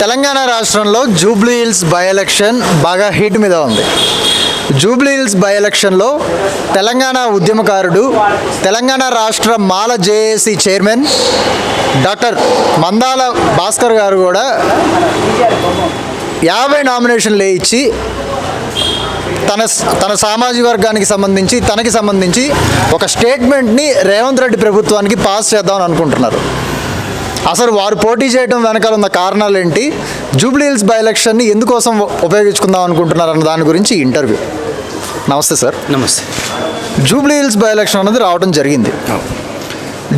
తెలంగాణ రాష్ట్రంలో Jubilee hills by election బాగా heat మీద ఉంది. జూబ్లీ హిల్స్ బై ఎలక్షన్లో తెలంగాణ ఉద్యమకారుడు తెలంగాణ రాష్ట్ర Mala JAC chairman doctor Mandala Bhaskar గారు కూడా యాభై నామినేషన్లు ఇచ్చి తన తన సామాజిక వర్గానికి సంబంధించి తనకి సంబంధించి ఒక స్టేట్మెంట్ని రేవంత్ రెడ్డి ప్రభుత్వానికి పాస్ చేద్దామని అనుకుంటున్నారు. అసలు వారు పోటీ చేయడం వెనకాల ఉన్న కారణాలు ఏంటి? జూబ్లీ హిల్స్ బై ఎలక్షన్ని ఎందుకోసం ఉపయోగించుకుందాం అనుకుంటున్నారు అన్న దాని గురించి ఇంటర్వ్యూ నమస్తే సార్. నమస్తే. జూబ్లీ హిల్స్ బై ఎలక్షన్ అన్నది రావడం జరిగింది.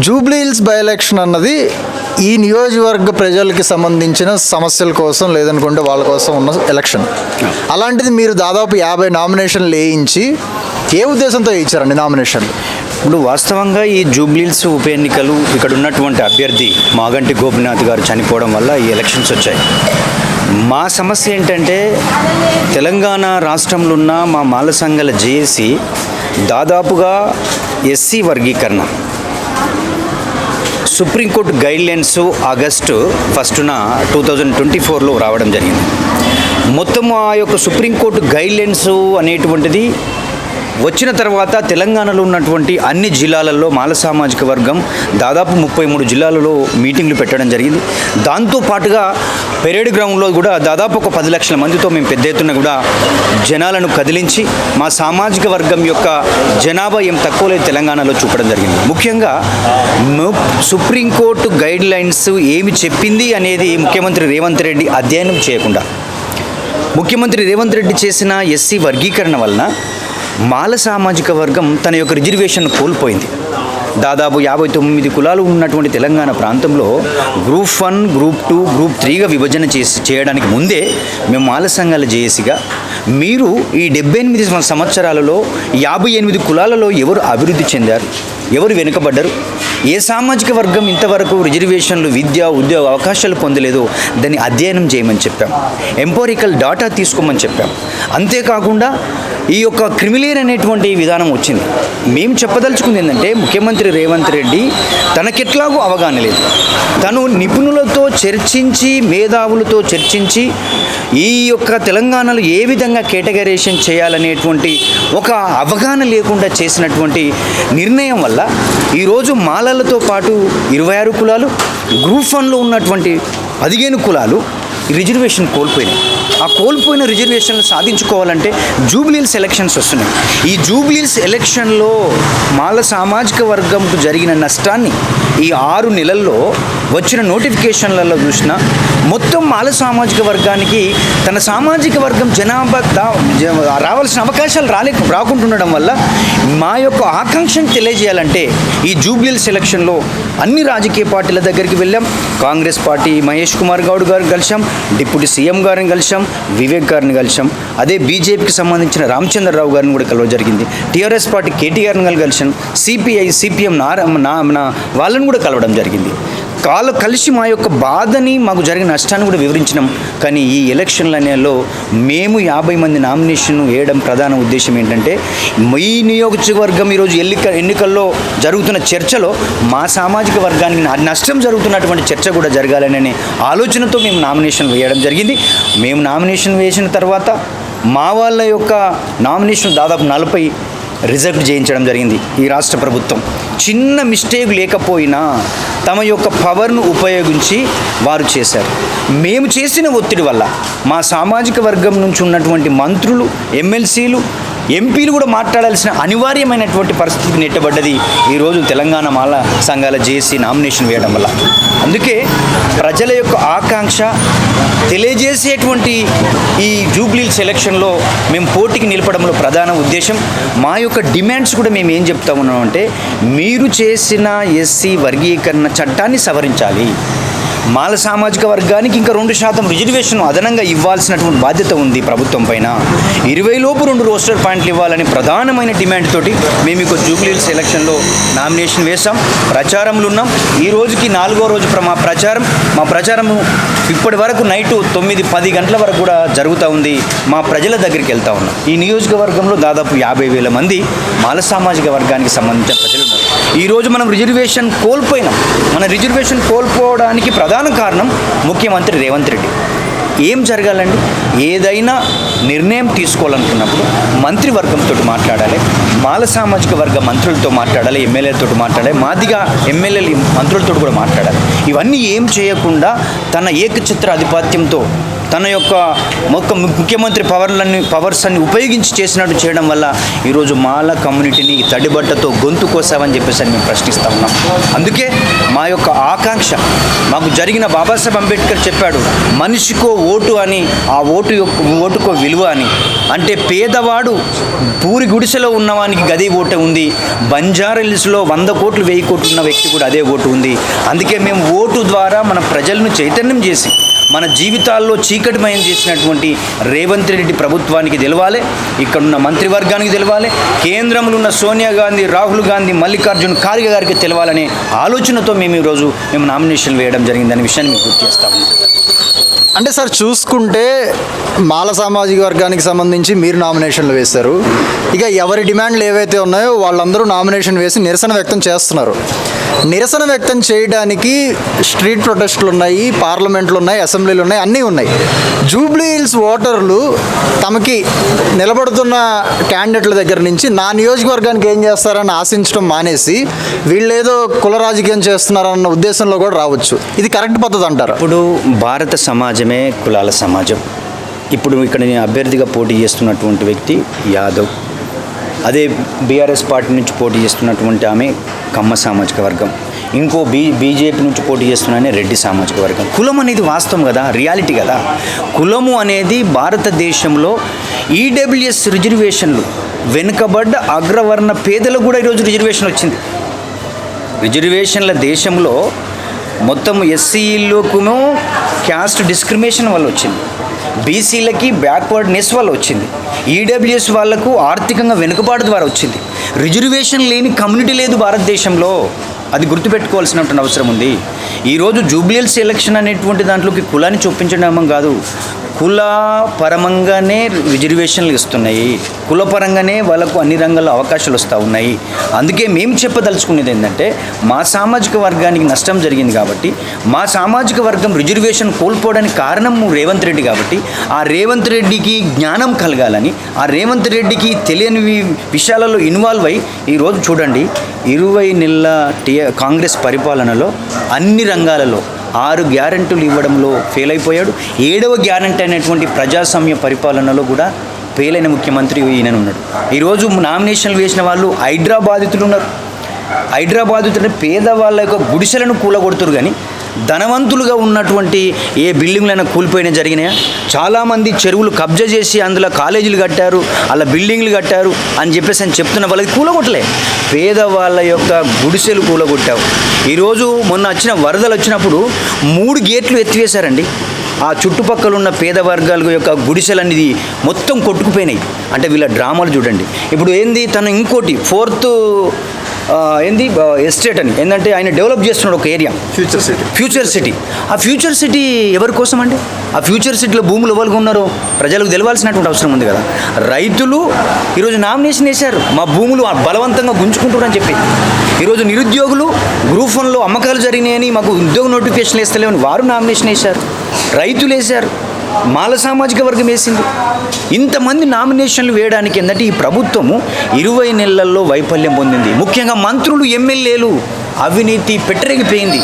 జూబ్లీ హిల్స్ బై ఎలక్షన్ అన్నది ఈ నియోజకవర్గ ప్రజలకి సంబంధించిన సమస్యల కోసం లేదనుకుంటే వాళ్ళ కోసం ఉన్న ఎలక్షన్ అలాంటిది మీరు దాదాపు యాభై నామినేషన్లు వేయించి ఏ ఉద్దేశంతో ఇచ్చారండి నామినేషన్లు? ఇప్పుడు వాస్తవంగా ఈ జూబ్లీల్స్ ఉప ఎన్నికలు ఇక్కడ ఉన్నటువంటి అభ్యర్థి మాగంటి గోపినాథ్ గారు చనిపోవడం వల్ల ఈ ఎలక్షన్స్ వచ్చాయి. మా సమస్య ఏంటంటే తెలంగాణ రాష్ట్రంలో ఉన్న మా మాల సంఘాల జేఏసీ దాదాపుగా ఎస్సీ వర్గీకరణ. సుప్రీంకోర్టు గైడ్లైన్స్ ఆగస్టు ఫస్టున టూ థౌజండ్ ట్వంటీ ఫోర్లో రావడం జరిగింది. మొత్తం ఆ యొక్క సుప్రీంకోర్టు గైడ్లైన్స్ అనేటువంటిది వచ్చిన తర్వాత తెలంగాణలో ఉన్నటువంటి అన్ని జిల్లాలలో మాల సామాజిక వర్గం దాదాపు ముప్పై మూడు జిల్లాలలో మీటింగ్లు పెట్టడం జరిగింది. దాంతో పాటుగా పెరేడ్ గ్రౌండ్లో కూడా దాదాపు ఒక పది లక్షల మందితో మేము పెద్ద ఎత్తున కూడా జనాలను కదిలించి మా సామాజిక వర్గం యొక్క జనాభా ఏం తక్కువ లేదు తెలంగాణలో చూపడం జరిగింది. ముఖ్యంగా సుప్రీంకోర్టు గైడ్ లైన్స్ ఏమి చెప్పింది అనేది ముఖ్యమంత్రి రేవంత్ రెడ్డి అధ్యయనం చేయకుండా ముఖ్యమంత్రి రేవంత్ రెడ్డి చేసిన ఎస్సీ వర్గీకరణ వలన మాల సామాజిక వర్గం తన యొక్క రిజర్వేషన్ కోల్పోయింది. దాదాపు యాభై తొమ్మిది కులాలు ఉన్నటువంటి తెలంగాణ ప్రాంతంలో group one group two group త్రీగా విభజన చేసి చేయడానికి ముందే మేము మాల సంఘాల జేఏసీగా మీరు ఈ డెబ్బై ఎనిమిది సంవత్సరాలలో యాభై ఎనిమిది కులాలలో ఎవరు అభివృద్ధి చెందారు? ఎవరు వెనుకబడ్డారు? ఏ సామాజిక వర్గం ఇంతవరకు రిజర్వేషన్లు విద్య ఉద్యోగ అవకాశాలు పొందలేదో దాన్ని అధ్యయనం చేయమని చెప్పాం. ఎంపోరికల్ డాటా తీసుకోమని చెప్పాం. అంతేకాకుండా ఈ యొక్క క్రిమిలేర్ అనేటువంటి విధానం వచ్చింది. మేము చెప్పదలుచుకుంది ఏంటంటే ముఖ్యమంత్రి రేవంత్ రెడ్డి తనకెట్లాగూ అవగాహన లేదు. తను నిపుణులతో చర్చించి మేధావులతో చర్చించి ఈ యొక్క తెలంగాణలో ఏ విధంగా కేటగరైజేషన్ చేయాలనేటువంటి ఒక అవగాహన లేకుండా చేసినటువంటి నిర్ణయం వల్ల ఈరోజు మాలలతో పాటు ఇరవై ఆరు కులాలు గ్రూప్ వన్లో ఉన్నటువంటి పదిహేను కులాలు రిజర్వేషన్ కోల్పోయినాయి. ఆ కోల్పోయిన రిజర్వేషన్లు సాధించుకోవాలంటే జూబ్లీల్స్ ఎలక్షన్స్ వస్తున్నాయి. ఈ జూబ్లీల్స్ ఎలక్షన్లో మాల సామాజిక వర్గంకు జరిగిన నష్టాన్ని ఈ ఆరు నెలల్లో వచ్చిన నోటిఫికేషన్లలో చూసిన మొత్తం మాల సామాజిక వర్గానికి తన సామాజిక వర్గం జనాభా రావాల్సిన అవకాశాలు రాలే రాకుంటుండడం వల్ల మా యొక్క ఆకాంక్షను తెలియజేయాలంటే ఈ జూబ్లీల్స్ సెలక్షన్లో అన్ని రాజకీయ పార్టీల దగ్గరికి వెళ్ళాం. కాంగ్రెస్ పార్టీ మహేష్ కుమార్ గౌడ్ గారిని కలిసాం డిప్యూటీ సీఎం గారిని కలిసాం వివేక్ గారిని కలిసాం అదే బీజేపీకి సంబంధించిన రామచంద్రరావు గారిని కూడా కలవ జరిగింది. టీఆర్ఎస్ పార్టీ కేటీఆర్ని గారిని కలిసాం సిపిఐ సిపిఎం నార నా వాళ్ళని కూడా కలవడం జరిగింది. కాలు కలిసి మా యొక్క బాధని మాకు జరిగిన నష్టాన్ని కూడా వివరించినాం. కానీ ఈ ఎలక్షన్ల నెలలో మేము యాభై మంది నామినేషన్ వేయడం ప్రధాన ఉద్దేశం ఏంటంటే మీ నియోజకవర్గం ఈరోజు ఎన్నిక ఎన్నికల్లో జరుగుతున్న చర్చలో మా సామాజిక వర్గానికి నా- నష్టం జరుగుతున్నటువంటి చర్చ కూడా జరగాలనే ఆలోచనతో మేము నామినేషన్ వేయడం జరిగింది. మేము నామినేషన్ వేసిన తర్వాత మా వాళ్ళ యొక్క నామినేషన్ దాదాపు నలభై రిజెక్ట్ చేయించడం జరిగింది ఈ రాష్ట్ర ప్రభుత్వం. చిన్న మిస్టేక్ లేకపోయినా తమ యొక్క పవర్ను ఉపయోగించి వారు చేశారు. మేము చేసిన ఒత్తిడి వల్ల మా సామాజిక వర్గం నుంచి ఉన్నటువంటి మంత్రులు ఎమ్మెల్సీలు ఎంపీలు కూడా మాట్లాడాల్సిన అనివార్యమైనటువంటి పరిస్థితికి నెట్టబడ్డది ఈరోజు తెలంగాణ మాల సంఘాల జేసీ నామినేషన్ వేయడం వల్ల. అందుకే ప్రజల యొక్క ఆకాంక్ష తెలియజేసేటువంటి ఈ జూబ్లీ సెలక్షన్లో మేము పోటీకి నిలపడంలో ప్రధాన ఉద్దేశం మా యొక్క డిమాండ్స్ కూడా మేము ఏం చెప్తా ఉన్నామంటే మీరు చేసిన ఎస్సీ వర్గీకరణ చట్టాన్ని సవరించాలి. మాల సామాజిక వర్గానికి ఇంకా రెండు శాతం రిజర్వేషన్ అదనంగా ఇవ్వాల్సినటువంటి బాధ్యత ఉంది ప్రభుత్వం పైన. ఇరవై లోపు రెండు రోస్టర్ పాయింట్లు ఇవ్వాలని ప్రధానమైన డిమాండ్ తోటి మేము ఇక జూబ్లీహిల్స్ ఎలక్షన్లో నామినేషన్ వేశాం. ప్రచారంలో ఉన్నాం. ఈ రోజుకి నాలుగో రోజు మా ప్రచారం మా ప్రచారము ఇప్పటి వరకు నైటు తొమ్మిది పది గంటల వరకు కూడా జరుగుతూ ఉంది. మా ప్రజల దగ్గరికి వెళ్తా ఉన్నాం. ఈ నియోజకవర్గంలో దాదాపు యాభై వేల మంది మాల సామాజిక వర్గానికి సంబంధించిన ప్రజలు ఉన్నారు. ఈరోజు మనం రిజర్వేషన్ కోల్పోయినాం. మన రిజర్వేషన్ కోల్పోవడానికి ప్రధాన ప్రధాన కారణం ముఖ్యమంత్రి రేవంత్ రెడ్డి. ఏం జరగాలండి? ఏదైనా నిర్ణయం తీసుకోవాలనుకున్నప్పుడు మంత్రివర్గంతో మాట్లాడాలి మాల సామాజిక వర్గ మంత్రులతో మాట్లాడాలి ఎమ్మెల్యేలతో మాట్లాడాలి మాదిగా ఎమ్మెల్యేలు మంత్రులతో కూడా మాట్లాడాలి. ఇవన్నీ ఏం చేయకుండా తన ఏకచిత్ర ఆధిపత్యంతో తన యొక్క మొక్క ముఖ్యమంత్రి పవర్లన్నీ పవర్స్ అన్ని ఉపయోగించి చేసినట్టు చేయడం వల్ల ఈరోజు మాల కమ్యూనిటీని తడిబట్టతో గొంతు కోసామని చెప్పేసి మేము ప్రశ్నిస్తా ఉన్నాం. అందుకే మా యొక్క ఆకాంక్ష మాకు జరిగిన బాబాసాహెబ్ అంబేద్కర్ చెప్పాడు మనిషికో ఓటు అని ఆ ఓటు యొక్క ఓటుకో విలువ అని. అంటే పేదవాడు పూరి గుడిసెలో ఉన్నవానికి గది ఓటు ఉంది బంజారాహిల్స్లో వంద కోట్లు వెయ్యి కోట్లు ఉన్న వ్యక్తి కూడా అదే ఓటు ఉంది. అందుకే మేము ఓటు ద్వారా మన ప్రజలను చైతన్యం చేసి మన జీవితాల్లో చీకటిమయం చేసినటువంటి రేవంత్ రెడ్డి ప్రభుత్వానికి తెలవాలి ఇక్కడున్న మంత్రివర్గానికి తెలవాలి కేంద్రంలో ఉన్న సోనియా గాంధీ రాహుల్ గాంధీ మల్లికార్జున్ ఖార్గే గారికి తెలవాలనే ఆలోచనతో మేము ఈరోజు మేము నామినేషన్ వేయడం జరిగిందనే విషయాన్ని మీకు గుర్తు చేస్తాము అంటే సార్ చూసుకుంటే మాల సామాజిక వర్గానికి సంబంధించి మీరు నామినేషన్లు వేశారు. ఇక ఎవరి డిమాండ్లు ఏవైతే ఉన్నాయో వాళ్ళందరూ నామినేషన్ వేసి నిరసన వ్యక్తం చేస్తున్నారు. నిరసన వ్యక్తం చేయడానికి స్ట్రీట్ ప్రొటెస్ట్లు ఉన్నాయి పార్లమెంట్లు ఉన్నాయి అసెంబ్లీలు ఉన్నాయి అన్నీ ఉన్నాయి. జూబ్లీ హిల్స్ ఓటర్లు తమకి నిలబడుతున్న క్యాండిడేట్ల దగ్గర నుంచి నా నియోజకవర్గానికి ఏం చేస్తారని ఆశించడం మానేసి వీళ్ళేదో కుల రాజకీయం చేస్తున్నారన్న ఉద్దేశంలో కూడా రావచ్చు. ఇది కరెక్ట్ పద్ధతి అంటారు. ఇప్పుడు భారత సమాజమే కులాల సమాజం. ఇప్పుడు ఇక్కడ నేను అభ్యర్థిగా పోటీ చేస్తున్నటువంటి వ్యక్తి యాదవ్. అదే బీఆర్ఎస్ పార్టీ నుంచి పోటీ చేస్తున్నటువంటి ఆమె కమ్మ సామాజిక వర్గం. ఇంకో బీ బీజేపీ నుంచి పోటీ చేస్తున్నానే రెడ్డి సామాజిక వర్గం. కులం అనేది వాస్తవం కదా రియాలిటీ కదా. కులము అనేది భారతదేశంలో ఈడబ్ల్యూఎస్ రిజర్వేషన్లు వెనుకబడ్డ అగ్రవర్ణ పేదలకు కూడా ఈరోజు రిజర్వేషన్ వచ్చింది. రిజర్వేషన్ల దేశంలో మొత్తం ఎస్సీలకును క్యాస్ట్ డిస్క్రిమినేషన్ వల్ల వచ్చింది. బీసీలకి బ్యాక్వర్డ్నెస్ వల్ల వచ్చింది. ఈడబ్ల్యూఎస్ వాళ్ళకు ఆర్థికంగా వెనుకబాటు ద్వారా వచ్చింది. రిజర్వేషన్ లేని కమ్యూనిటీ లేదు భారతదేశంలో. అది గుర్తుపెట్టుకోవాల్సినటువంటి అవసరం ఉంది. ఈరోజు జూబ్లియల్స్ ఎలక్షన్ అనేటువంటి దాంట్లోకి కులాన్ని చొప్పించడం కాదు. కుల పరమంగానే రిజర్వేషన్లు ఇస్తున్నాయి. కులపరంగానే వాళ్ళకు అన్ని రంగాల్లో అవకాశాలు వస్తూ ఉన్నాయి. అందుకే మేము చెప్పదలుచుకునేది ఏంటంటే మా సామాజిక వర్గానికి నష్టం జరిగింది కాబట్టి మా సామాజిక వర్గం రిజర్వేషన్ కోల్పోవడానికి కారణం రేవంత్ రెడ్డి కాబట్టి ఆ రేవంత్ రెడ్డికి జ్ఞానం కలగాలని ఆ రేవంత్ రెడ్డికి తెలియని విషయాలలో ఇన్వాల్వ్ అయ్యి ఈరోజు చూడండి ఇరవై నెలల టీ కాంగ్రెస్ పరిపాలనలో అన్ని రంగాలలో ఆరు గ్యారెంటీలు ఇవ్వడంలో ఫెయిల్ అయిపోయాడు. ఏడవ గ్యారెంటీ అనేటువంటి ప్రజాస్వామ్య పరిపాలనలో కూడా ఫెయిల్ అయిన ముఖ్యమంత్రి ఈయన ఉన్నాడు. ఈరోజు నామినేషన్లు వేసిన వాళ్ళు హైదరాబాదితులు ఉన్నారు. హైదరాబాదితులు పేదవాళ్ళ యొక్క గుడిసెలను కూలగొడుతురు కానీ ధనవంతులుగా ఉన్నటువంటి ఏ బిల్డింగ్లైనా కూలిపోయినా జరిగినాయా? చాలామంది చెరువులు కబ్జా చేసి అందులో కాలేజీలు కట్టారు అలా బిల్డింగ్లు కట్టారు అని చెప్పేసి అని చెప్తున్న వాళ్ళకి కూలగొట్టలే. పేదవాళ్ళ యొక్క గుడిసెలు కూలగొట్టావు. ఈరోజు మొన్న వచ్చిన వరదలు వచ్చినప్పుడు మూడు గేట్లు ఎత్తివేశారండి. ఆ చుట్టుపక్కల ఉన్న పేద వర్గాల యొక్క గుడిసెలనేది మొత్తం కొట్టుకుపోయినాయి. అంటే వీళ్ళ డ్రామాలు చూడండి. ఇప్పుడు ఏంది తను ఇంకోటి ఫోర్త్ ఏంది? ఎస్టేట్ అని. ఏంటంటే ఆయన డెవలప్ చేస్తున్నాడు ఒక area future city future city ఆ ఫ్యూచర్ సిటీ ఎవరి కోసం అండి? ఆ ఫ్యూచర్ సిటీలో భూములు ఎవరికి ఉన్నారో ప్రజలకు తెలవాల్సినటువంటి అవసరం ఉంది కదా. రైతులు ఈరోజు నామినేషన్ వేశారు. మా భూములు బలవంతంగా గుంజుకుంటున్నారని చెప్పి. ఈరోజు నిరుద్యోగులు గ్రూప్ వన్లో అమ్మకాలు జరిగినాయని మాకు ఉద్యోగ నోటిఫికేషన్ వేస్తలేమని వారు నామినేషన్ వేశారు. రైతులు వేశారు. మాల సామాజిక వర్గం వేసింది. ఇంతమంది నామినేషన్లు వేయడానికి ఏంటంటే ఈ ప్రభుత్వము ఇరవై నెలల్లో వైఫల్యం పొందింది. ముఖ్యంగా మంత్రులు ఎమ్మెల్యేలు అవినీతి పెట్టరెగిపోయింది.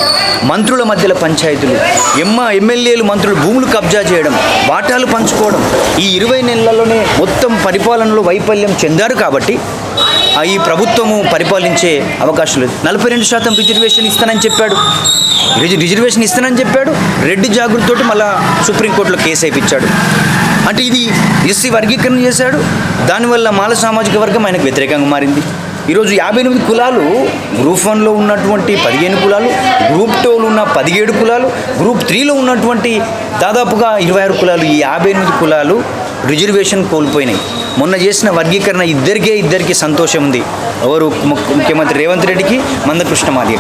మంత్రుల మధ్యల పంచాయతీలు ఎమ్మ ఎమ్మెల్యేలు మంత్రులు భూములు కబ్జా చేయడం వాటాలు పంచుకోవడం. ఈ ఇరవై నెలల్లోనే మొత్తం పరిపాలనలో వైఫల్యం చెందారు కాబట్టి ఈ ప్రభుత్వము పరిపాలించే అవకాశం లేదు. నలభై రెండు శాతం రిజర్వేషన్ ఇస్తానని చెప్పాడు. రిజ- రిజర్వేషన్ ఇస్తానని చెప్పాడు. రెడ్డి జాగృతితోటి మళ్ళా సుప్రీంకోర్టులో కేసు అయిపించాడు అంటే ఇది ఎస్సీ వర్గీకరణ చేశాడు. దానివల్ల మాల సామాజిక వర్గం ఆయనకు వ్యతిరేకంగా మారింది. ఈరోజు యాభై ఎనిమిది కులాలు గ్రూప్ వన్లో ఉన్నటువంటి పదిహేను కులాలు గ్రూప్ టూలో ఉన్న పదిహేడు కులాలు గ్రూప్ త్రీలో ఉన్నటువంటి దాదాపుగా ఇరవై ఆరు కులాలు ఈ యాభై ఎనిమిది కులాలు రిజర్వేషన్ కోల్పోయినాయి. మొన్న చేసిన వర్గీకరణ ఇద్దరికే ఇద్దరికి సంతోషం ఉంది. ఎవరు ము- ముఖ్యమంత్రి రేవంత్ రెడ్డికి మందకృష్ణ మాదిగ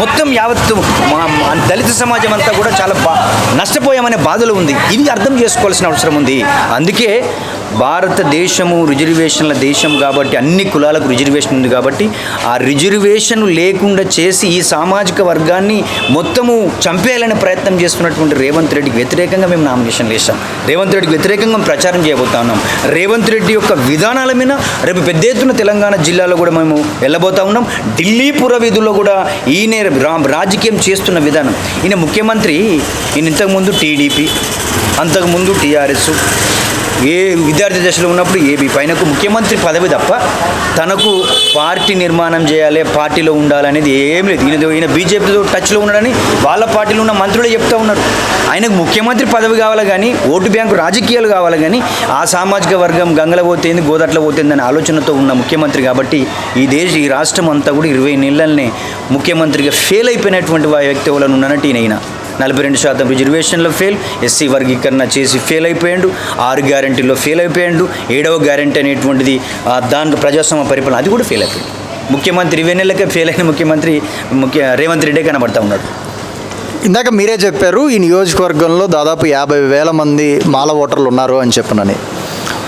మొత్తం యావత్తు మా దళిత సమాజం అంతా కూడా చాలా బా నష్టపోయామనే బాధలో ఉంది. ఇది అర్థం చేసుకోవాల్సిన అవసరం ఉంది. అందుకే భారతదేశము రిజర్వేషన్ల దేశం కాబట్టి అన్ని కులాలకు రిజర్వేషన్ ఉంది కాబట్టి ఆ రిజర్వేషన్ లేకుండా చేసి ఈ సామాజిక వర్గాన్ని మొత్తము చంపేయాలనే ప్రయత్నం చేస్తున్నటువంటి రేవంత్ రెడ్డికి వ్యతిరేకంగా మేము నామినేషన్ వేసాం రేవంత్ రెడ్డికి వ్యతిరేకంగా ప్రచారం చేయబోతా ఉన్నాం రేవంత్ రెడ్డి యొక్క విధానాల మీద రేపు పెద్ద ఎత్తున తెలంగాణ జిల్లాలో కూడా మేము వెళ్ళబోతా ఉన్నాం. ఢిల్లీ పుర వీధుల్లో కూడా ఈయనే రా రాజకీయం చేస్తున్న విధానం. ఈయన ముఖ్యమంత్రి ఈయన ఇంతకుముందు టీడీపీ అంతకుముందు టీఆర్ఎస్ ఏ విద్యార్థి దశలో ఉన్నప్పుడు ఏబి పైనకు ముఖ్యమంత్రి పదవి తప్ప తనకు పార్టీ నిర్మాణం చేయాలి పార్టీలో ఉండాలనేది ఏం లేదు. ఈయన ఈయన బీజేపీతో టచ్లో ఉన్నాడని వాళ్ళ పార్టీలో ఉన్న మంత్రులే చెప్తా ఉన్నారు. ఆయనకు ముఖ్యమంత్రి పదవి కావాలి కానీ ఓటు బ్యాంకు రాజకీయాలు కావాలి కానీ ఆ సామాజిక వర్గం గంగల పోతేంది గోదట్ల పోతేంది అనే ఆలోచనతో ఉన్న ముఖ్యమంత్రి కాబట్టి ఈ దేశ ఈ రాష్ట్రం అంతా కూడా ఇరవై నెలలనే ముఖ్యమంత్రిగా ఫెయిల్ అయిపోయినటువంటి వ్యక్తి ఎవరైనా ఉన్నానంటే ఈయన. నలభై రెండు శాతం రిజర్వేషన్లో ఫెయిల్. ఎస్సీ వర్గీకరణ చేసి ఫెయిల్ అయిపోయాడు. ఆరు గ్యారంటీలో ఫెయిల్ అయిపోయాడు. ఏడవ గ్యారంటీ అనేటువంటిది దాంట్లో ప్రజాస్వామ్య పరిపాలన అది కూడా ఫెయిల్ అయిపోయింది. ముఖ్యమంత్రి ఇరవై నెలలకే ఫెయిల్ అయిన ముఖ్యమంత్రి ముఖ్య రేవంత్ రెడ్డే కనబడతా ఉన్నాడు. ఇందాక మీరే చెప్పారు ఈ నియోజకవర్గంలో దాదాపు యాభై వేల మంది మాల ఓటర్లు ఉన్నారు అని చెప్పనని.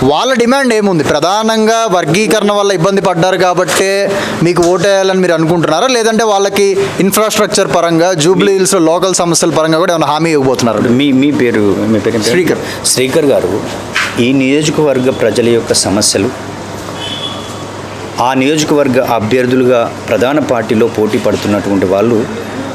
వాళ్ళ డిమాండ్ ఏముంది? ప్రధానంగా వర్గీకరణ వల్ల ఇబ్బంది పడ్డారు కాబట్టే మీకు ఓటేయాలని మీరు అనుకుంటున్నారా? లేదంటే వాళ్ళకి ఇన్ఫ్రాస్ట్రక్చర్ పరంగా జూబ్లీ హిల్స్ లోకల్ సమస్యల పరంగా కూడా ఏమైనా హామీ ఇవ్వబోతున్నారు? మీ మీ పేరు మీ పేరు? శ్రీకర్. శ్రీకర్ గారు ఈ నియోజకవర్గ ప్రజల యొక్క సమస్యలు ఆ నియోజకవర్గ అభ్యర్థులుగా ప్రధాన పార్టీలో పోటీ పడుతున్నటువంటి వాళ్ళు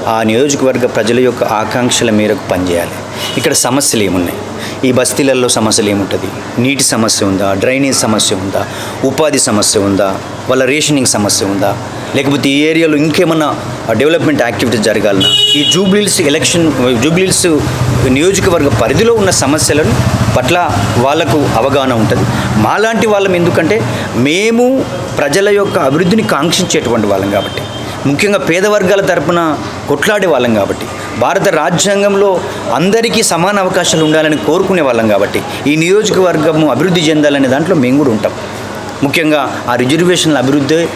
ఆ నియోజకవర్గ ప్రజల యొక్క ఆకాంక్షల మేరకు పనిచేయాలి. ఇక్కడ సమస్యలు ఏమున్నాయి? ఈ బస్తీలలో సమస్యలు ఏముంటుంది? నీటి సమస్య ఉందా? డ్రైనేజ్ సమస్య ఉందా? ఉపాధి సమస్య ఉందా? వాళ్ళ రేషనింగ్ సమస్య ఉందా? లేకపోతే ఈ ఏరియాలో ఇంకేమన్నా డెవలప్మెంట్ యాక్టివిటీస్ జరగాలన్నా ఈ జూబ్లీల్స్ ఎలక్షన్ జూబ్లీల్స్ నియోజకవర్గ పరిధిలో ఉన్న సమస్యలను పట్ల వాళ్ళకు అవగాహన ఉంటుంది. మాలాంటి వాళ్ళం ఎందుకంటే మేము ప్రజల యొక్క అభివృద్ధిని కాంక్షించేటువంటి వాళ్ళం కాబట్టి. ముఖ్యంగా పేద వర్గాల తరపున కొట్లాడే వాళ్ళం కాబట్టి. భారత రాజ్యాంగంలో అందరికీ సమాన అవకాశాలు ఉండాలని కోరుకునే వాళ్ళం కాబట్టి ఈ నియోజకవర్గము అభివృద్ధి చెందాలనే దాంట్లో మేము కూడా ఉంటాం. ముఖ్యంగా ఆ రిజర్వేషన్ల అభివృద్ధి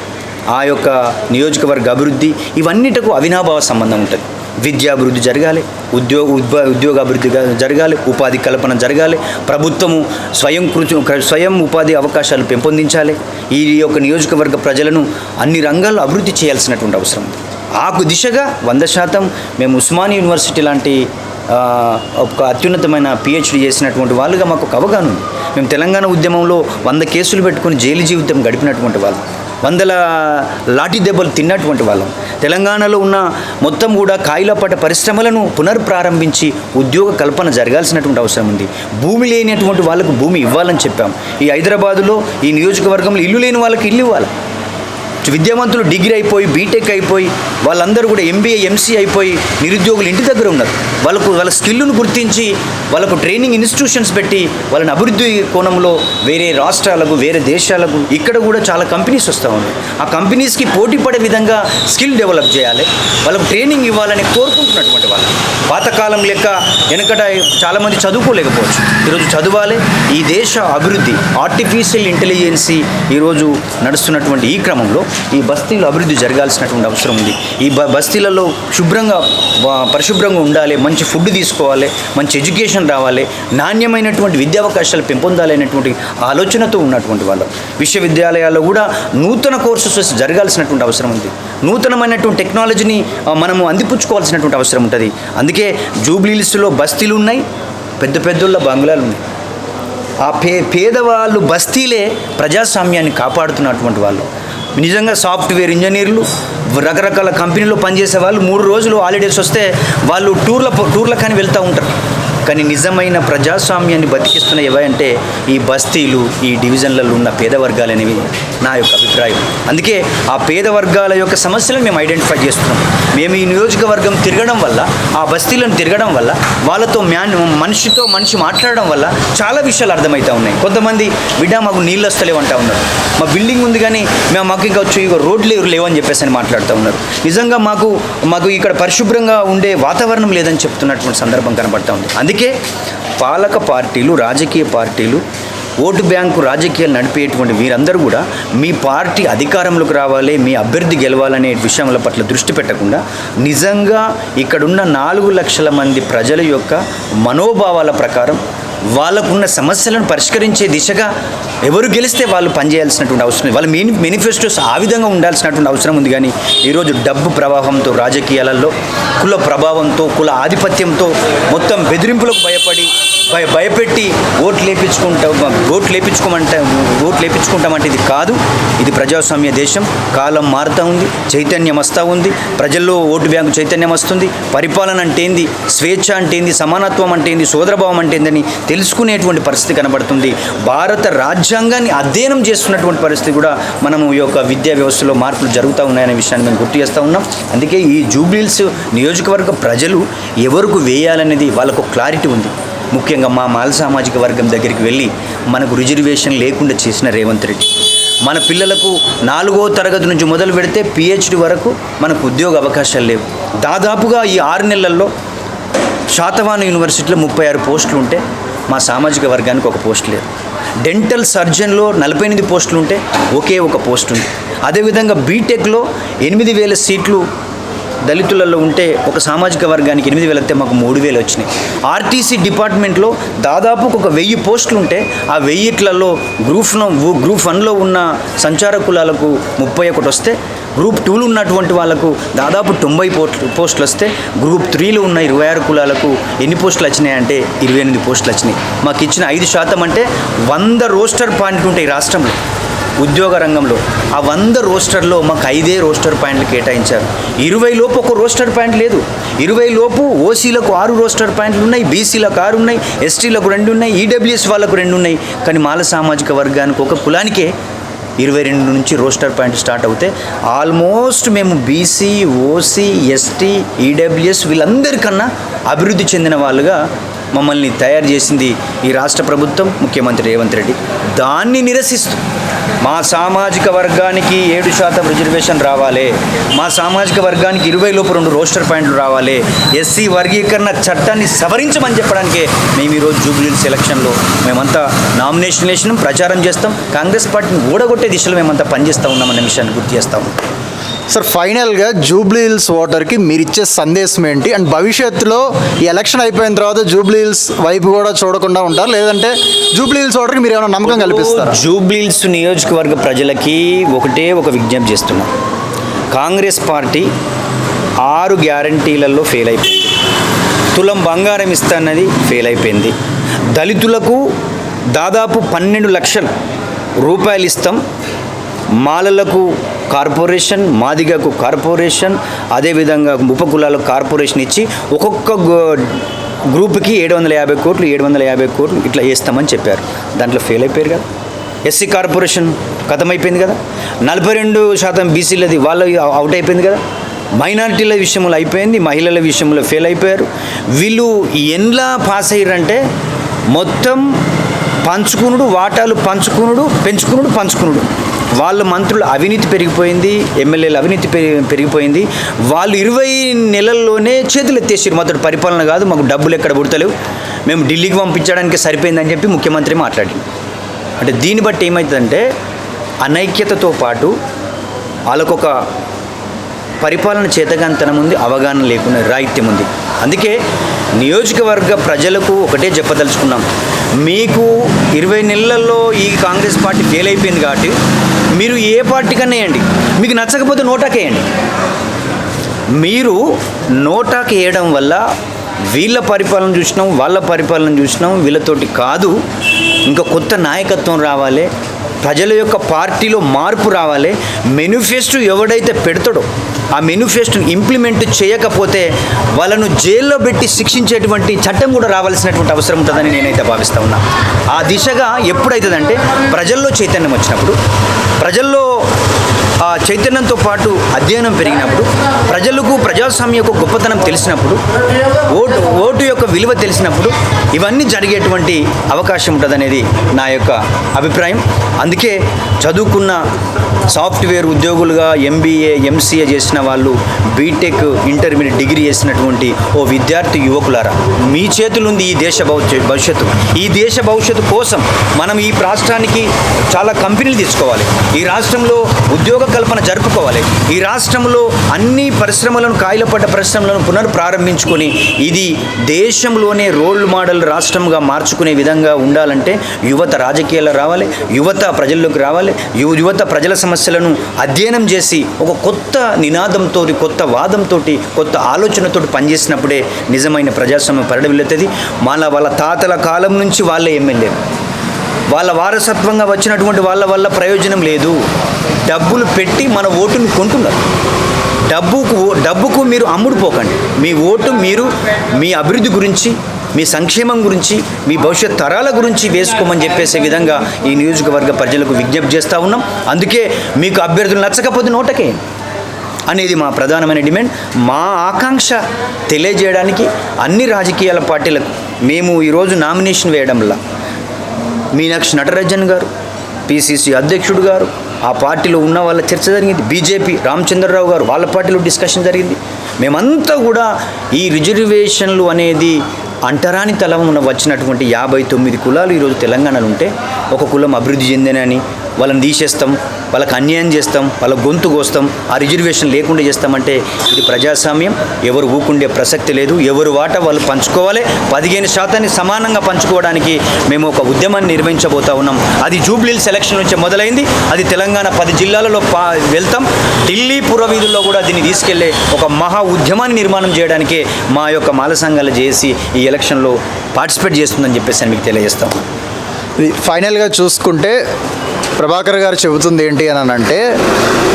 ఆ యొక్క నియోజకవర్గ అభివృద్ధి ఇవన్నిటకు అవినాభావ సంబంధం ఉంటుంది. విద్యాభివృద్ధి జరగాలి ఉద్యోగ ఉద్భ ఉద్యోగ అభివృద్ధి జరగాలి ఉపాధి కల్పన జరగాలి ప్రభుత్వము స్వయం కృషి స్వయం ఉపాధి అవకాశాలు పెంపొందించాలి. ఈ యొక్క నియోజకవర్గ ప్రజలను అన్ని రంగాల్లో అభివృద్ధి చేయాల్సినటువంటి అవసరం ఉంది. ఆకు దిశగా వంద శాతం మేము ఉస్మాన్ యూనివర్సిటీ లాంటి ఒక అత్యున్నతమైన పిహెచ్డి చేసినటువంటి వాళ్ళుగా మాకు ఒక అవగాహన ఉంది. మేము తెలంగాణ ఉద్యమంలో వంద కేసులు పెట్టుకుని జైలు జీవితం గడిపినటువంటి వాళ్ళం. వందల లాఠీ దెబ్బలు తిన్నటువంటి వాళ్ళం. తెలంగాణలో ఉన్న మొత్తం కూడా కాయిలపాట పరిశ్రమలను పునర్ప్రారంభించి ఉద్యోగ కల్పన జరగాల్సినటువంటి అవసరం ఉంది. భూమి లేనటువంటి వాళ్ళకు భూమి ఇవ్వాలని చెప్పాం. ఈ హైదరాబాదులో ఈ నియోజకవర్గంలో ఇల్లు లేని వాళ్ళకి ఇల్లు ఇవ్వాలి? విద్యావంతులు డిగ్రీ అయిపోయి బీటెక్ అయిపోయి వాళ్ళందరూ కూడా ఎంబీఏ ఎంసీ అయిపోయి నిరుద్యోగులు ఇంటి దగ్గర ఉన్నారు. వాళ్ళకు వాళ్ళ స్కిల్ను గుర్తించి వాళ్ళకు ట్రైనింగ్ ఇన్స్టిట్యూషన్స్ పెట్టి వాళ్ళని అభివృద్ధి కోణంలో వేరే రాష్ట్రాలకు వేరే దేశాలకు ఇక్కడ కూడా చాలా కంపెనీస్ వస్తూ ఉన్నాయి. ఆ కంపెనీస్కి పోటీ పడే విధంగా స్కిల్ డెవలప్ చేయాలి. వాళ్ళకు ట్రైనింగ్ ఇవ్వాలని కోరుకుంటున్నటువంటి వాళ్ళు. పాతకాలం లెక్క వెనకట చాలామంది చదువుకోలేకపోవచ్చు. ఈరోజు చదవాలి. ఈ దేశ అభివృద్ధి ఆర్టిఫిషియల్ ఇంటెలిజెన్సీ ఈరోజు నడుస్తున్నటువంటి ఈ క్రమంలో ఈ బస్తీలు అభివృద్ధి జరగాల్సినటువంటి అవసరం ఉంది. ఈ బ బస్తీలలో శుభ్రంగా పరిశుభ్రంగా ఉండాలి మంచి ఫుడ్ తీసుకోవాలి మంచి ఎడ్యుకేషన్ రావాలి నాణ్యమైనటువంటి విద్యావకాశాలు పెంపొందాలి అనేటువంటి ఆలోచనతో ఉన్నటువంటి వాళ్ళు. విశ్వవిద్యాలయాల్లో కూడా నూతన కోర్సెస్ జరగాల్సినటువంటి అవసరం ఉంది. నూతనమైనటువంటి టెక్నాలజీని మనము అందిపుచ్చుకోవాల్సినటువంటి అవసరం ఉంటుంది. అందుకే జూబ్లీలిస్టులో బస్తీలు ఉన్నాయి పెద్ద పెద్దోళ్ళ బంగ్లాలు ఉన్నాయి. ఆ పే పేదవాళ్ళు బస్తీలే ప్రజాస్వామ్యాన్ని కాపాడుతున్నటువంటి వాళ్ళు. నిజంగా సాఫ్ట్వేర్ ఇంజనీర్లు రకరకాల కంపెనీలో పనిచేసే వాళ్ళు మూడు రోజులు హాలిడేస్ వస్తే వాళ్ళు టూర్ల టూర్ల కానీ వెళ్తూ ఉంటారు. కానీ నిజమైన ప్రజాస్వామ్యాన్ని బతికిస్తున్న ఏవంటే ఈ బస్తీలు ఈ డివిజన్లలో ఉన్న పేద వర్గాలు అనేవి నా యొక్క అభిప్రాయం. అందుకే ఆ పేద వర్గాల యొక్క సమస్యలను మేము ఐడెంటిఫై చేస్తున్నాం. మేము ఈ నియోజకవర్గం తిరగడం వల్ల ఆ బస్తీలను తిరగడం వల్ల వాళ్ళతో మ్యాన్ మనిషితో మనిషి మాట్లాడడం వల్ల చాలా విషయాలు అర్థమవుతా ఉన్నాయి. కొంతమంది బిడ్డ మాకు నీళ్ళు వస్తలేవు అంటా ఉన్నారు. మా బిల్డింగ్ ఉంది కానీ మేము మాకు ఇంకా వచ్చి రోడ్లు లేవు లేవని చెప్పేసి అని మాట్లాడుతూ ఉన్నారు. నిజంగా మాకు మాకు ఇక్కడ పరిశుభ్రంగా ఉండే వాతావరణం లేదని చెప్తున్నటువంటి సందర్భం కనబడతా ఉంది. అందుకే పాలక పార్టీలు రాజకీయ పార్టీలు ఓటు బ్యాంకు రాజకీయాలు నడిపేటువంటి మీరందరూ కూడా మీ పార్టీ అధికారంలోకి రావాలి మీ అభ్యర్థి గెలవాలనే విషయముల పట్ల దృష్టి పెట్టకుండా నిజంగా ఇక్కడున్న నాలుగు లక్షల మంది ప్రజల యొక్క మనోభావాల ప్రకారం వాళ్ళకున్న సమస్యలను పరిష్కరించే దిశగా ఎవరు గెలిస్తే వాళ్ళు పనిచేయాల్సినటువంటి అవసరం వాళ్ళ మెని మేనిఫెస్టోస్ ఆ విధంగా ఉండాల్సినటువంటి అవసరం ఉంది కానీ ఈరోజు డబ్బు ప్రవాహంతో రాజకీయాలలో కుల ప్రభావంతో కుల ఆధిపత్యంతో మొత్తం బెదిరింపులకు భయపడి భయ భయపెట్టి ఓట్లు లేపించుకుంటా ఓట్లు లేపించుకోమంట ఓట్లు లేపించుకుంటామంటే ఇది కాదు. ఇది ప్రజాస్వామ్య దేశం. కాలం మారుతూ ఉంది. చైతన్యం వస్తూ ఉంది. ప్రజల్లో ఓటు బ్యాంకు చైతన్యం వస్తుంది. పరిపాలన అంటే ఏంది? స్వేచ్ఛ అంటే ఏంది? సమానత్వం అంటే ఏంది? సోదరభావం అంటే ఏందని తెలుసుకునేటువంటి పరిస్థితి కనబడుతుంది. భారత రాజ్యాంగాన్ని అధ్యయనం చేస్తున్నటువంటి పరిస్థితి కూడా మనము ఈ యొక్క విద్యా వ్యవస్థలో మార్పులు జరుగుతూ ఉన్నాయనే విషయాన్ని మేము గుర్తు చేస్తూ ఉన్నాం. అందుకే ఈ జూబ్లీల్స్ నియోజకవర్గ ప్రజలు ఎవరికి వేయాలనేది వాళ్ళకు క్లారిటీ ఉంది. ముఖ్యంగా మా మాల సామాజిక వర్గం దగ్గరికి వెళ్ళి మనకు రిజర్వేషన్ లేకుండా చేసిన రేవంత్ రెడ్డి. మన పిల్లలకు నాలుగో తరగతి నుంచి మొదలు పెడితే పిహెచ్డి వరకు మనకు ఉద్యోగ అవకాశాలు లేవు. దాదాపుగా ఈ ఆరు నెలల్లో శాతవాన యూనివర్సిటీలో ముప్పై ఆరు పోస్టులు ఉంటే మా సామాజిక వర్గానికి ఒక పోస్ట్ లేదు. డెంటల్ సర్జన్లో నలభై ఎనిమిది పోస్టులు ఉంటే ఒకే ఒక పోస్ట్ ఉంది. అదేవిధంగా బీటెక్లో ఎనిమిది వేల సీట్లు దళితులలో ఉంటే ఒక సామాజిక వర్గానికి ఎనిమిది వేలు అయితే మాకు మూడు వేలు వచ్చినాయి. ఆర్టీసీ డిపార్ట్మెంట్లో దాదాపు ఒక వెయ్యి పోస్టులు ఉంటే ఆ వెయ్యిట్లలో గ్రూప్లో గ్రూప్ వన్లో ఉన్న సంచార కులాలకు ముప్పై ఒకటి వస్తే గ్రూప్ టూలో ఉన్నటువంటి వాళ్ళకు దాదాపు తొంభై పోస్టులు పోస్టులు వస్తే గ్రూప్ త్రీలో ఉన్న ఇరవై ఆరు కులాలకు ఎన్ని పోస్టులు వచ్చినాయి అంటే ఇరవై ఎనిమిది పోస్టులు వచ్చినాయి. మాకు ఇచ్చిన ఐదు శాతం అంటే వంద రోస్టర్ పాయింట్లు ఉంటాయి రాష్ట్రంలో. ఉద్యోగ రంగంలో ఆ వంద రోస్టర్లో మాకు ఐదే రోస్టర్ పాయింట్లు కేటాయించారు. ఇరవై లోపు ఒక రోస్టర్ పాయింట్ లేదు. ఇరవై లోపు ఓసీలకు ఆరు రోస్టర్ పాయింట్లు ఉన్నాయి బీసీలకు ఆరు ఉన్నాయి ఎస్టీలకు రెండు ఉన్నాయి ఈడబ్ల్యూఎస్ వాళ్ళకు రెండు ఉన్నాయి. కానీ మాల సామాజిక వర్గానికి ఒక కులానికే ఇరవై రెండు నుంచి రోస్టర్ పాయింట్ స్టార్ట్ అవుతే ఆల్మోస్ట్ మేము బీసీ ఓసీ ఎస్టీ ఈడబ్ల్యూఎస్ వీళ్ళందరికన్నా అభివృద్ధి చెందిన వాళ్ళుగా మమ్మల్ని తయారు చేసింది ఈ రాష్ట్ర ప్రభుత్వం ముఖ్యమంత్రి రేవంత్ రెడ్డి. దాన్ని నిరసిస్తూ మా సామాజిక వర్గానికి ఏడు శాతం రిజర్వేషన్ రావాలి. మా సామాజిక వర్గానికి ఇరవై లోపు రెండు రోస్టర్ పాయింట్లు రావాలి. ఎస్సీ వర్గీకరణ చట్టాన్ని సవరించమని చెప్పడానికే మేము ఈరోజు జూబ్లీహిల్స్ ఎలక్షన్లో మేమంతా నామినేషన్ వేసినాం ప్రచారం చేస్తాం. కాంగ్రెస్ పార్టీని ఓడగొట్టే దిశలో మేమంతా పనిచేస్తూ ఉన్నామన్న విషయాన్ని గుర్తు చేస్తాము సార్ ఫైనల్గా జూబ్లీ హిల్స్ ఓటర్కి మీరు ఇచ్చే సందేశం ఏంటి? అండ్ భవిష్యత్తులో ఈ ఎలక్షన్ అయిపోయిన తర్వాత జూబ్లీ హిల్స్ వైపు కూడా చూడకుండా ఉంటారు? లేదంటే జూబ్లీ హిల్స్ ఓటర్కి మీరు ఏమైనా నమ్మకం కల్పిస్తారా? జూబ్లీహిల్స్ నియోజకవర్గ ప్రజలకి ఒకటే ఒక విజ్ఞప్తి చేస్తున్నాం. కాంగ్రెస్ పార్టీ ఆరు గ్యారంటీలలో ఫెయిల్ అయిపోయింది. తులం బంగారం ఇస్తాన్నది ఫెయిల్ అయిపోయింది. దళితులకు దాదాపు పన్నెండు లక్షల రూపాయలు ఇస్తాం. మాలలకు కార్పొరేషన్ మాదిగకు కార్పొరేషన్ అదేవిధంగా ఉపకులాలకు కార్పొరేషన్ ఇచ్చి ఒక్కొక్క గ్రూప్కి ఏడు వందల యాభై కోట్లు ఏడు వందల యాభై కోట్లు ఇట్లా వేస్తామని చెప్పారు. దాంట్లో ఫెయిల్ అయిపోయారు కదా. ఎస్సీ కార్పొరేషన్ అయిపోయింది కదా. నలభై రెండు శాతం బీసీలది వాళ్ళు అవుట్ అయిపోయింది కదా. మైనారిటీల విషయంలో అయిపోయింది మహిళల విషయంలో ఫెయిల్ అయిపోయారు. వీళ్ళు ఎలా పాస్ అయ్యారంటే మొత్తం పంచుకునుడు వాటాలు పంచుకునుడు పెంచుకునుడు పంచుకునుడు. వాళ్ళ మంత్రుల అవినీతి పెరిగిపోయింది ఎమ్మెల్యేల అవినీతి పెరిగిపోయింది. వాళ్ళు ఇరవై నెలల్లోనే చేతులు ఎత్తేసారు మొదటి పరిపాలన కాదు మాకు డబ్బులు ఎక్కడ పుడతలేవు. మేము ఢిల్లీకి పంపించడానికి సరిపోయిందని చెప్పి ముఖ్యమంత్రి మాట్లాడింది అంటే దీన్ని బట్టి ఏమవుతుందంటే అనైక్యతతో పాటు వాళ్ళకొక పరిపాలన చేతగాంతనం ఉంది అవగాహన లేకుండా రాహిత్యం ఉంది. అందుకే నియోజకవర్గ ప్రజలకు ఒకటే చెప్పదలుచుకున్నాం. మీకు ఇరవై నెలల్లో ఈ కాంగ్రెస్ పార్టీ ఫెయిల్ అయిపోయింది కాబట్టి మీరు ఏ పార్టీ కన్నా వేయండి. మీకు నచ్చకపోతే నోటాకి వేయండి మీరు నోటాకి వేయడం వల్ల వీళ్ళ పరిపాలన చూసినాం వాళ్ళ పరిపాలన చూసినాం వీళ్ళతోటి కాదు ఇంకా కొత్త నాయకత్వం రావాలి ప్రజల యొక్క పార్టీలో మార్పు రావాలి మెనిఫెస్టో ఎవడైతే పెడతాడో ఆ మెనిఫెస్టోని ఇంప్లిమెంట్ చేయకపోతే వాళ్ళను జైల్లో పెట్టి శిక్షించేటువంటి చట్టం కూడా రావాల్సినటువంటి అవసరం ఉంటుందని నేనైతే భావిస్తూ ఉన్నా. ఆ దిశగా ఎప్పుడైతుందంటే ప్రజల్లో చైతన్యం వచ్చినప్పుడు ప్రజల్లో ఆ చైతన్యంతో పాటు అధ్యయనం పెరిగినప్పుడు ప్రజలకు ప్రజాస్వామ్య యొక్క గొప్పతనం తెలిసినప్పుడు ఓటు ఓటు యొక్క విలువ తెలిసినప్పుడు ఇవన్నీ జరిగేటువంటి అవకాశం ఉంటుందనేది నా యొక్క అభిప్రాయం. అందుకే చదువుకున్న సాఫ్ట్వేర్ ఉద్యోగులుగా ఎంబీఏ ఎంసీఏ చేసిన వాళ్ళు బీటెక్ ఇంటర్మీడియట్ డిగ్రీ చేసినటువంటి ఓ విద్యార్థి యువకులారా మీ చేతులు ఉంది ఈ దేశ భవిష్యత్తు. ఈ దేశ భవిష్యత్తు కోసం మనం ఈ రాష్ట్రానికి చాలా కంపెనీలు తీసుకోవాలి. ఈ రాష్ట్రంలో ఉద్యోగ కల్పన జరుపుకోవాలి. ఈ రాష్ట్రంలో అన్ని పరిశ్రమలను కాయలపడ్డ పరిశ్రమలను పునర్ప్రారంభించుకొని ఇది దేశంలోనే రోల్ మోడల్ రాష్ట్రంగా మార్చుకునే విధంగా ఉండాలంటే యువత రాజకీయాల్లో రావాలి యువత ప్రజల్లోకి రావాలి యువ యువత ప్రజల సమస్యలను అధ్యయనం చేసి ఒక కొత్త నినాదంతో కొత్త వాదంతో కొత్త ఆలోచనతో పనిచేసినప్పుడే నిజమైన ప్రజాస్వామ్యం పరిడవిల్లుతుంది మన వాళ్ళ తాతల కాలం నుంచి వాళ్ళే ఎమ్మెల్యే. వాళ్ళ వారసత్వంగా వచ్చినటువంటి వాళ్ళ వల్ల ప్రయోజనం లేదు. డబ్బులు పెట్టి మన ఓటును కొంటున్నారు. డబ్బుకు డబ్బుకు మీరు అమ్ముడుపోకండి మీ ఓటు మీరు మీ అభివృద్ధి గురించి మీ సంక్షేమం గురించి మీ భవిష్యత్ తరాల గురించి వేసుకోమని చెప్పేసే విధంగా ఈ నియోజకవర్గ ప్రజలకు విజ్ఞప్తి చేస్తూ ఉన్నాం. అందుకే మీకు అభ్యర్థులు నచ్చకపోతే నోటకే. అనేది మా ప్రధానమైన డిమాండ్. మా ఆకాంక్ష తెలియజేయడానికి అన్ని రాజకీయాల పార్టీలకు మేము ఈరోజు నామినేషన్ వేయడం వల్ల మీనాక్షి నటరాజన్ గారు పిసిసి అధ్యక్షుడు గారు ఆ పార్టీలో ఉన్న వాళ్ళ చర్చ జరిగింది. బీజేపీ రామచంద్రరావు గారు వాళ్ళ పార్టీలో డిస్కషన్ జరిగింది. మేమంతా కూడా ఈ రిజర్వేషన్లు అనేది అంటరాని తలం వచ్చినటువంటి యాభై తొమ్మిది కులాలు ఈరోజు తెలంగాణలో ఉంటే ఒక కులం అభివృద్ధి చెందినని వాళ్ళని తీసేస్తాం వాళ్ళకి అన్యాయం చేస్తాం వాళ్ళ గొంతు కోస్తాం ఆ రిజర్వేషన్ లేకుండా చేస్తామంటే ఇది ప్రజాస్వామ్యం. ఎవరు ఊకుండే ప్రసక్తి లేదు ఎవరు వాటా వాళ్ళు పంచుకోవాలి. పదిహేను శాతాన్ని సమానంగా పంచుకోవడానికి మేము ఒక ఉద్యమాన్ని నిర్వహించబోతా ఉన్నాం. అది జూబ్లీల్ సెలక్షన్ నుంచి మొదలైంది. అది తెలంగాణ పది జిల్లాలలో పా వెళ్తాం. ఢిల్లీ పురవీధుల్లో కూడా దీన్ని తీసుకెళ్ళే ఒక మహా ఉద్యమాన్ని నిర్మాణం చేయడానికే మా యొక్క మాల సంఘాలు చేసి ఈ ఎలక్షన్లో పార్టిసిపేట్ చేస్తుందని చెప్పేసి మీకు తెలియజేస్తాం. ఫైనల్గా చూసుకుంటే ప్రభాకర్ గారు చెబుతుంది ఏంటి అని అంటే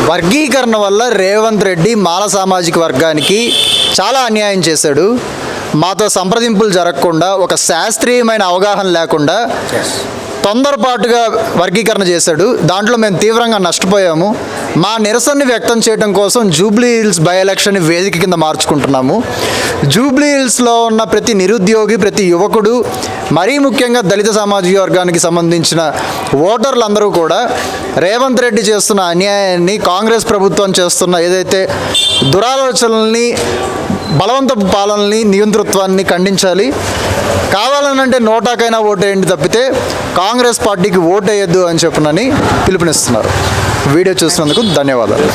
వర్గీకరణ వల్ల రేవంత్ రెడ్డి మాల సామాజిక వర్గానికి చాలా అన్యాయం చేశాడు. మాతో సంప్రదింపులు జరగకుండా ఒక శాస్త్రీయమైన అవగాహన లేకుండా తొందరపాటుగా వర్గీకరణ చేశాడు. దాంట్లో మేము తీవ్రంగా నష్టపోయాము. మా నిరసనని వ్యక్తం చేయడం కోసం జూబ్లీ హిల్స్ బై ఎలక్షన్ వేదిక కింద మార్చుకుంటున్నాము. జూబ్లీ హిల్స్లో ఉన్న ప్రతి నిరుద్యోగి ప్రతి యువకుడు మరీ ముఖ్యంగా దళిత సామాజిక వర్గానికి సంబంధించిన ఓటర్లందరూ కూడా రేవంత్ రెడ్డి చేస్తున్న అన్యాయాన్ని కాంగ్రెస్ ప్రభుత్వం చేస్తున్న ఏదైతే దురాలోచనల్ని బలవంతపు పాలనని నియంతృత్వాన్ని ఖండించాలి. కావాలనంటే నోటాకైనా ఓటేయండి తప్పితే కాంగ్రెస్ పార్టీకి ఓటేయద్దు అని చెప్పునని పిలుపునిస్తున్నారు. వీడియో చూసినందుకు ధన్యవాదాలు.